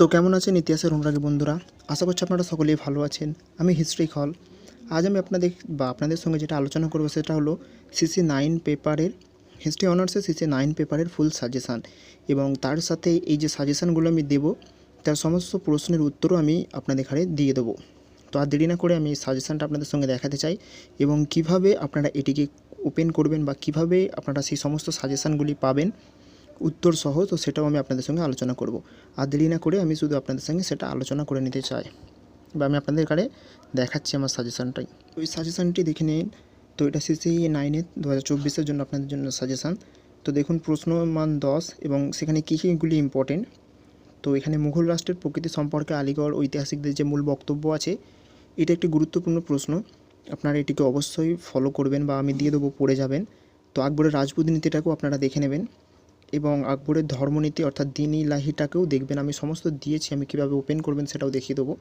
তো কেমন আছেন ইতিহাসের অনুরাগী বন্ধুরা? আশা করছি আপনারা সকলেই ভালো আছেন। আমি হিস্ট্রি হল আজ আমি আপনাদের বা আপনাদের সঙ্গে যেটা আলোচনা করব সেটা হলো সিসি নাইন পেপারের, হিস্ট্রি অনার্সের সিসি নাইন পেপারের ফুল সাজেশান। এবং তার সাথে এই যে সাজেশানগুলো আমি দেব, তার সমস্ত প্রশ্নের উত্তরও আমি আপনাদের এখানে দিয়ে দেবো। তো আর দেরি না করে আমি সাজেশানটা আপনাদের সঙ্গে দেখাতে চাই এবং কীভাবে আপনারা এটিকে ওপেন করবেন বা কীভাবে আপনারা সেই সমস্ত সাজেশানগুলি পাবেন উত্তর সহ, তো সেটাও আমি আপনাদের সঙ্গে আলোচনা করব। আর দেরি না করে আমি শুধু আপনাদের সঙ্গে সেটা আলোচনা করে নিতে চাই। বা আমি আপনাদের কাছে দেখাচ্ছি আমার সাজেশানটাই ওই সাজেশানটি দেখে নিন। তো এটা সিসি নাইনের দু হাজার চব্বিশের জন্য আপনাদের জন্য সাজেশান তো দেখুন, প্রশ্ন মান দশ এবং সেখানে কী কীগুলি ইম্পর্টেন্ট তো এখানে মুঘল রাষ্ট্রের প্রকৃতি সম্পর্কে আলিগড় ঐতিহাসিকদের যে মূল বক্তব্য আছে, এটা একটি গুরুত্বপূর্ণ প্রশ্ন। আপনারা এটিকে অবশ্যই ফলো করবেন বা আমি দিয়ে দেবো, পড়ে যাবেন। তো আকবরের রাজপুত নীতিটাকেও আপনারা দেখে নেবেন। এবং আকবরের ধর্মনীতি অর্থাৎ দিন ইলাহিটাকেও দেখবেন, আমি সমস্ত দিয়েছি, আমি কীভাবে ওপেন করবেন সেটাও দেখিয়ে দেবো।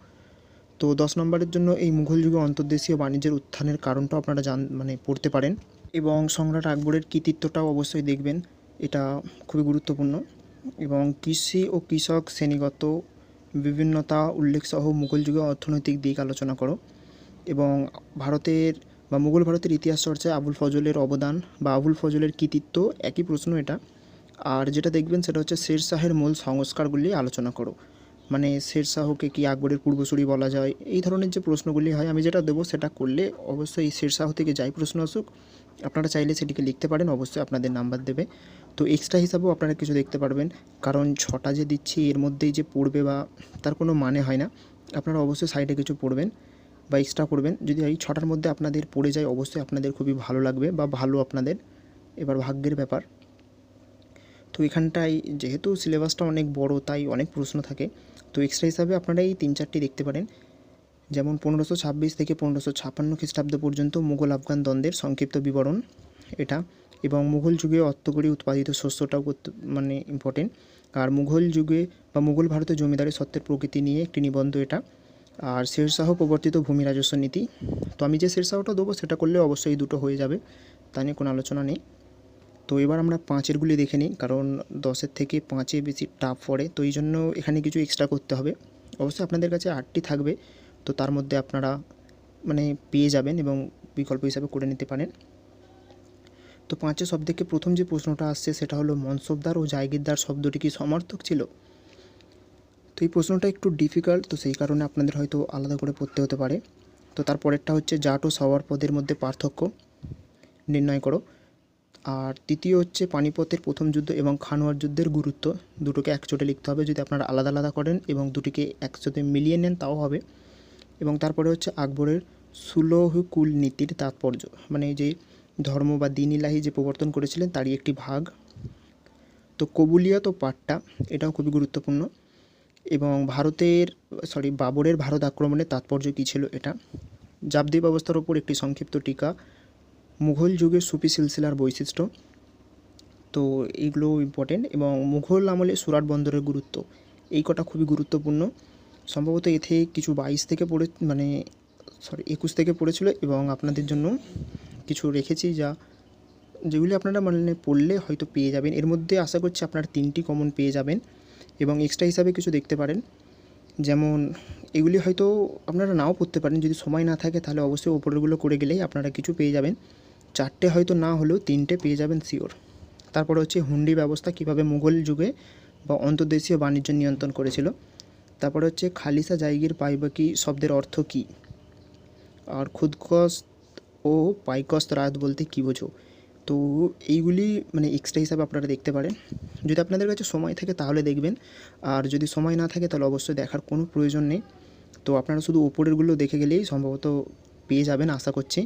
তো দশ নম্বরের জন্য এই মুঘল যুগে অন্তর্দেশীয় বাণিজ্যের উত্থানের কারণটাও আপনারা জান মানে পড়তে পারেন। এবং সম্রাট আকবরের কৃতিত্বটাও অবশ্যই দেখবেন, এটা খুবই গুরুত্বপূর্ণ। এবং কৃষি ও কৃষক শ্রেণীগত বিভিন্নতা উল্লেখ সহ মুঘল যুগে অর্থনৈতিক দিক আলোচনা করো। এবং ভারতের বা মুঘল ভারতের ইতিহাস চর্চায় আবুল ফজলের অবদান বা আবুল ফজলের কৃতিত্ব একই প্রশ্ন এটা। আর যেটা দেখবেন সেটা হচ্ছে শের শাহের মূল সংস্কারগুলি আলোচনা করো। মানে শের শাহকে কি আকবরের পূর্বসূরি বলা যায়? এই ধরনের যে প্রশ্নগুলি হয়, আমি যেটা দেবো সেটা করলে অবশ্যই শের শাহ থেকে যাই প্রশ্ন আসুক, আপনারা চাইলে সেটিকে লিখতে পারেন, অবশ্যই আপনাদের নাম্বার দেবে। তো এক্সট্রা হিসাবেও আপনারা কিছু দেখতে পারবেন, কারণ ছটা যে দিচ্ছি এর মধ্যেই যে পড়বে বা তার কোনো মানে হয় না, আপনারা অবশ্যই সাইডে কিছু পড়বেন বা এক্সট্রা করবেন যদি এই ছটার মধ্যে আপনাদের পড়ে যায়, অবশ্যই আপনাদের খুবই ভালো লাগবে বা ভালো আপনাদের। এবার ভাগ্যের ব্যাপার। তো এখানটায় যেহেতু সিলেবাসটা অনেক বড়, তাই অনেক প্রশ্ন থাকে। তো এক্সট্রা হিসাবে আপনারা এই তিন চারটি দেখতে পারেন। যেমন পনেরোশো ছাব্বিশ থেকে পনেরোশো ছাপ্পান্ন খ্রিস্টাব্দ পর্যন্ত মুঘল আফগান দ্বন্দ্বের সংক্ষিপ্ত বিবরণ এটা। এবং মুঘল যুগে অর্থকরী উৎপাদিত শস্যটাও মানে ইম্পর্টেন্ট আর মুঘল যুগে বা মুঘল ভারতের জমিদারি সত্ত্বের প্রকৃতি নিয়ে একটি নিবন্ধ এটা। আর শেরশাহ প্রবর্তিত ভূমি রাজস্ব নীতি। তো আমি যে শেরশাহটা দেবো সেটা করলে অবশ্যই দুটো হয়ে যাবে। তা নিয়ে কোনো আলোচনা নেই। তো এবার আমরা পাঁচেরগুলি দেখে নিই, কারণ দশের থেকে পাঁচে বেশি টাফ পড়ে, তো এই জন্য এখানে কিছু এক্সট্রা করতে হবে। অবশ্যই আপনাদের কাছে আটটি থাকবে, তো তার মধ্যে আপনারা মানে পেয়ে যাবেন এবং বিকল্প হিসাবে করে নিতে পারেন। তো পাঁচে থেকে প্রথম যে প্রশ্নটা আসছে, সেটা হলো মনসবদার ও জায়গিরদার শব্দটি কি সমর্থক ছিল? তো এই প্রশ্নটা একটু ডিফিকাল্ট তো সেই কারণে আপনাদের হয়তো আলাদা করে পড়তে হতে পারে। তো তারপরেরটা হচ্ছে, জাট ও সওয়ার পদের মধ্যে পার্থক্য নির্ণয় করো। আর তৃতীয় হচ্ছে পানিপথের প্রথম যুদ্ধ এবং খানোয়ার যুদ্ধের গুরুত্ব। দুটোকে একচোটে লিখতে হবে যদি আপনারা আলাদা আলাদা করেন এবং দুটিকে একসাথে মিলিয়ে নেন তাও হবে। এবং তারপরে হচ্ছে আকবরের সুলহকুল নীতির তাৎপর্য মানে যে ধর্ম বা দিন ইলাহি যে প্রবর্তন করেছিলেন তারই একটি ভাগ। তো কবুলিয়ত ও পাট্টা, এটাও খুবই গুরুত্বপূর্ণ। এবং ভারতের সরি বাবরের ভারত আক্রমণের তাৎপর্য কী ছিল এটা? জাবদি ব্যবস্থার ওপর একটি সংক্ষিপ্ত টিকা মুঘল যুগের সুফি সিলসিলার বৈশিষ্ট্য। তো এইগুলো ইম্পর্টেন্ট এবং মুঘল আমলে সুরাট বন্দরের গুরুত্ব। এই কটা খুবই গুরুত্বপূর্ণ। সম্ভবত এতে কিছু বাইশ থেকে পড়ে মানে সরি একুশ থেকে পড়েছিল এবং আপনাদের জন্য কিছু রেখেছি যা, যেগুলি আপনারা মানে পড়লে হয়তো পেয়ে যাবেন। এর মধ্যে আশা করছি আপনারা তিনটি কমন পেয়ে যাবেন এবং এক্সট্রা হিসাবে কিছু দেখতে পারেন। যেমন, এগুলি হয়তো আপনারা নাও পড়তে পারেন। যদি সময় না থাকে তাহলে অবশ্যই ওপরেরগুলো করে গেলেই আপনারা কিছু পেয়ে যাবেন। চারটে হয়তো না হলেও তিনটে পেয়ে যাবেন শিওর তারপরে হচ্ছে হুন্ডি ব্যবস্থা কীভাবে মুঘল যুগে বা অন্তর্দেশীয় বাণিজ্য নিয়ন্ত্রণ করেছিল। তারপরে হচ্ছে খালিসা জায়গির পাইবাকি শব্দের অর্থ কী? আর খুদকস্ত ও পাইকস্ত রাত বলতে কী বোঝো? তো এইগুলি মানে এক্সট্রা হিসাবে আপনারা দেখতে পারেন। যদি আপনাদের কাছে সময় থাকে তাহলে দেখবেন। আর যদি সময় না থাকে তাহলে অবশ্যই দেখার কোনো প্রয়োজন নেই। তো আপনারা শুধু ওপরেরগুলো দেখে গেলেই সম্ভবত পেয়ে যাবেন আশা করছি।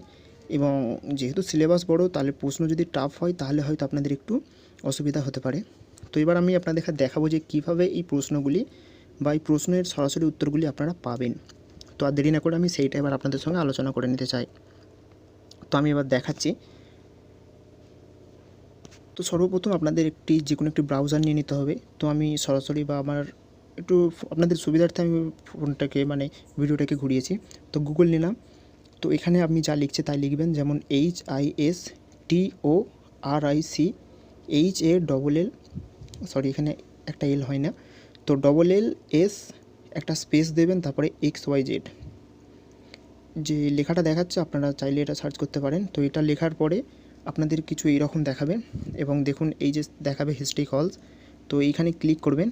এবং যেহেতু সিলেবাস বড়, তাহলে প্রশ্ন যদি টাফ হয়, তাহলে হয়তো আপনাদের একটু অসুবিধা হতে পারে। তো এবার আমি আপনাদের দেখাবো যে কীভাবে এই প্রশ্নগুলি বা এই প্রশ্নের সরাসরি উত্তরগুলি আপনারা পাবেন। তো আর দেরি না করে আমি সেইটা এবার আপনাদের সঙ্গে আলোচনা করে নিতে চাই। তো আমি এবার দেখাচ্ছি। তো সর্বপ্রথম আপনাদের একটি যে কোনো একটি ব্রাউজার নিয়ে নিতে হবে। তো আমি সরাসরি বা আমার একটু আপনাদের সুবিধার্থে আমি ফোনটাকে মানে ভিডিওটাকে ঘুরিয়েছি। তো গুগল নিলাম। তো এখানে আপনি যা লিখছে তাই লিখবেন, যেমন H I S T O R I C H A double L sorry এখানে একটা এল হয় না। তো ডবল এল এস একটা স্পেস দেবেন, তারপরে এক্স ওয়াই জেড যে লেখাটা দেখাচ্ছে, আপনারা চাইলে এটা সার্চ করতে পারেন। তো এটা লেখার পরে আপনাদের কিছু এইরকম দেখাবে এবং দেখুন এই যে দেখাবে হিস্ট্রি কলস তো এইখানে ক্লিক করবেন।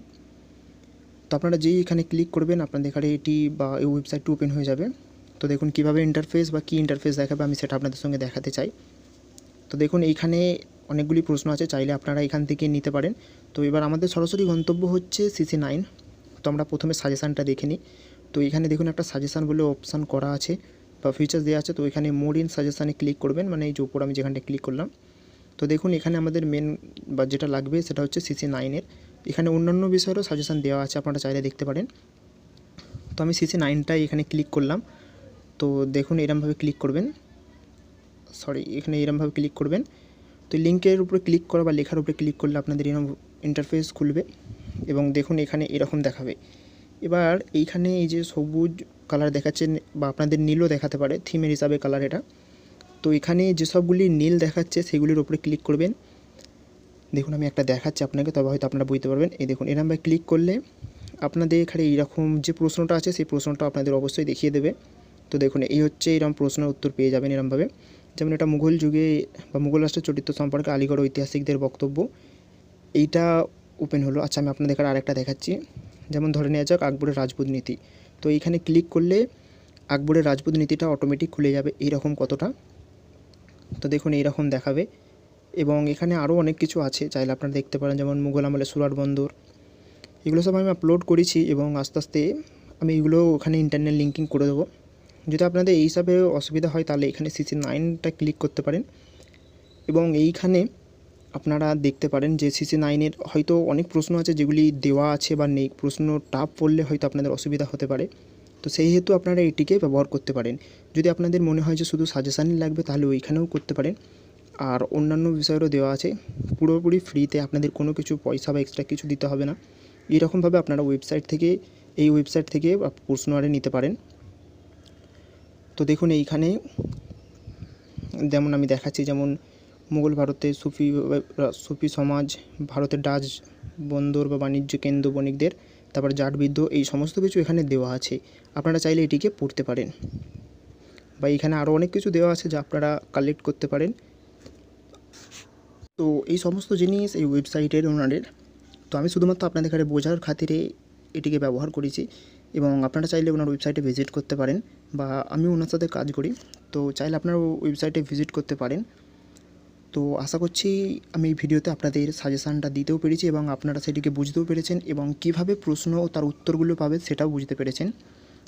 তো আপনারা যেই এখানে ক্লিক করবেন, আপনাদের এখানে এটি বা এই ওয়েবসাইটটি ওপেন হয়ে যাবে। তো দেখুন কীভাবে ইন্টারফেস বা কী ইন্টারফেস দেখাবে আমি সেটা আপনাদের সঙ্গে দেখাতে চাই। তো দেখুন এইখানে অনেকগুলি প্রশ্ন আছে, চাইলে আপনারা এখান থেকে নিতে পারেন। তো এবার আমাদের সরাসরি গন্তব্য হচ্ছে সিসি নাইন তো আমরা প্রথমে সাজেশানটা দেখে নিই। তো এখানে দেখুন একটা সাজেশান বলে অপশান করা আছে বা ফিচার্স দেওয়া আছে। তো এখানে মোড ইন সাজেশানে ক্লিক করবেন মানে এই যে উপর আমি যেখানটা ক্লিক করলাম। তো দেখুন এখানে আমাদের মেন বা যেটা লাগবে, সেটা হচ্ছে সিসি নাইনের এখানে অন্যান্য বিষয়েরও সাজেশান দেওয়া আছে, আপনারা চাইলে দেখতে পারেন। তো আমি সিসি নাইনটাই এখানে ক্লিক করলাম। তো দেখুন, এরমভাবে ক্লিক করবেন। সরি এখানে এরমভাবে ক্লিক করবেন। তো লিঙ্কের উপরে ক্লিক করা বা লেখার উপরে ক্লিক করলে আপনাদের এরকম ইন্টারফেস খুলবে এবং দেখুন, এখানে এরকম দেখাবে। এবার এইখানে এই যে সবুজ কালার দেখাচ্ছে বা আপনাদের নীলও দেখাতে পারে থিমের হিসাবে কালার এটা। তো এখানে যেসবগুলি নীল দেখাচ্ছে, সেগুলির উপরে ক্লিক করবেন। দেখুন, আমি একটা দেখাচ্ছি আপনাকে, তবে হয়তো আপনারা বুঝতে পারবেন। এই দেখুন, এরমভাবে ক্লিক করলে আপনাদের এখানে এইরকম যে প্রশ্নটা আছে, সেই প্রশ্নটা আপনাদের অবশ্যই দেখিয়ে দেবে। তো দেখুন, এই হচ্ছে এরকম প্রশ্নের উত্তর পেয়ে যাবেন এরমভাবে যেমন এটা মুঘল যুগে বা মুঘল রাষ্ট্রের চরিত্র সম্পর্কে আলিগড় ঐতিহাসিকদের বক্তব্য। এইটা ওপেন হলো। আচ্ছা আমি আপনাদের আরেকটা দেখাচ্ছি। যেমন ধরে নেওয়া যাক আকবরের রাজপুত নীতি। তো এইখানে ক্লিক করলে আকবরের রাজপুত নীতিটা অটোমেটিক খুলে যাবে এইরকম কতটা। তো দেখুন, এইরকম দেখাবে। এবং এখানে আরও অনেক কিছু আছে, চাইলে আপনারা দেখতে পারেন। যেমন মুঘল আমলে সুরাট বন্দর। এগুলো সব আমি আপলোড করেছি এবং আস্তে আস্তে আমি এগুলো ওখানে ইন্টারনেট লিঙ্কিং করে দেবো। যদি আপনাদের এই হিসাবে অসুবিধা হয়, তাহলে এখানে সিসি নাইনটা ক্লিক করতে পারেন। এবং এইখানে আপনারা দেখতে পারেন যে সিসি নাইনের হয়তো অনেক প্রশ্ন আছে যেগুলি দেওয়া আছে বা নেই। প্রশ্ন টাফ পড়লে হয়তো আপনাদের অসুবিধা হতে পারে। তো সেই হেতু আপনারা এটিকে ব্যবহার করতে পারেন। যদি আপনাদের মনে হয় যে শুধু সাজেশানই লাগবে, তাহলে ওইখানেও করতে পারেন। আর অন্যান্য বিষয়েরও দেওয়া আছে। পুরোপুরি ফ্রিতে আপনাদের কোনো কিছু পয়সা বা এক্সট্রা কিছু দিতে হবে না। এরকমভাবে আপনারা ওয়েবসাইট থেকে, এই ওয়েবসাইট থেকে প্রশ্ন আরে নিতে পারেন। তো দেখুন, এইখানে যেমন আমি দেখাচ্ছি, যেমন মুঘল ভারতে সুফি সুফি সমাজ, ভারতের ডাচ বন্দর বা বাণিজ্য কেন্দ্র বণিকদের, তারপর জাট বিদ্য এই সমস্ত কিছু এখানে দেওয়া আছে। আপনারা চাইলে এটিকে পড়তে পারেন। বা এখানে আরও অনেক কিছু দেওয়া আছে যা আপনারা কালেক্ট করতে পারেন। তো এই সমস্ত জিনিস এই ওয়েবসাইটের ওনারের তো আমি শুধুমাত্র আপনাদের এখানে বোঝার খাতিরে এটিকে ব্যবহার করেছি। এবং আপনারা চাইলে ওনার ওয়েবসাইটে ভিজিট করতে পারেন বা আমি ওনার সাথে কাজ করি। তো চাইলে আপনারা ওয়েবসাইটে ভিজিট করতে পারেন। তো আশা করছি আমি এই ভিডিওতে আপনাদের সাজেশানটা দিতেও পেরেছি এবং আপনারা সেটিকে বুঝতেও পেরেছেন এবং কীভাবে প্রশ্ন ও তার উত্তরগুলো পাবে সেটাও বুঝতে পেরেছেন।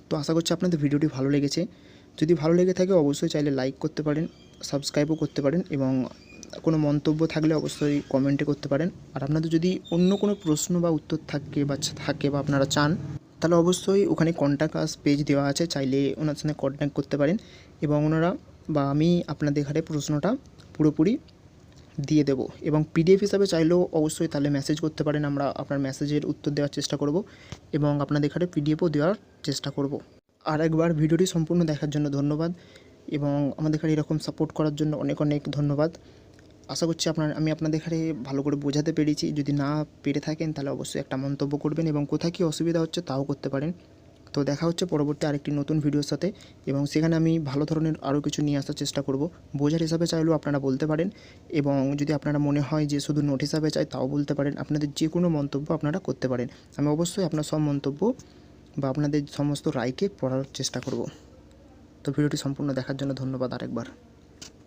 তো আশা করছি আপনাদের ভিডিওটি ভালো লেগেছে। যদি ভালো লেগে থাকে অবশ্যই চাইলে লাইক করতে পারেন সাবস্ক্রাইবও করতে পারেন এবং কোনো মন্তব্য থাকলে অবশ্যই কমেন্টে করতে পারেন। আর আপনাদের যদি অন্য কোনো প্রশ্ন বা উত্তর থাকে বা থাকে বা আপনারা চান তাহলে অবশ্যই ওখানে কন্ট্যাক্ট আস পেজ দেওয়া আছে, চাইলে ওনার সঙ্গে কন্ট্যাক্ট করতে পারেন এবং ওনারা বা আমি আপনাদের এখানে প্রশ্নটা পুরোপুরি দিয়ে দেবো এবং পিডিএফ হিসাবে চাইলেও অবশ্যই তাহলে মেসেজ করতে পারেন, আমরা আপনার মেসেজের উত্তর দেওয়ার চেষ্টা করব এবং আপনাদের এখানে পিডিএফও দেওয়ার চেষ্টা করব। আর একবার ভিডিওটি সম্পূর্ণ দেখার জন্য ধন্যবাদ এবং আমাদের এখানে এরকম সাপোর্ট করার জন্য অনেক অনেক ধন্যবাদ। আশা করছি আপনার, আমি আপনাদের এখানে ভালো করে বোঝাতে পেরেছি। যদি না পেরে থাকেন, তাহলে অবশ্যই একটা মন্তব্য করবেন এবং কোথায় কী অসুবিধা হচ্ছে তাও করতে পারেন। তো দেখা হচ্ছে পরবর্তী আরেকটি নতুন ভিডিওর সাথে এবং সেখানে আমি ভালো ধরনের আরও কিছু নিয়ে আসার চেষ্টা করব। বোঝার হিসাবে চাইলেও আপনারা বলতে পারেন এবং যদি আপনারা মনে হয় যে শুধু নোট হিসাবে চাই, তাও বলতে পারেন। আপনাদের যে কোনো মন্তব্য আপনারা করতে পারেন। আমি অবশ্যই আপনার সব মন্তব্য বা আপনাদের সমস্ত রায়কে পড়ার চেষ্টা করব। তো ভিডিওটি সম্পূর্ণ দেখার জন্য ধন্যবাদ আরেকবার।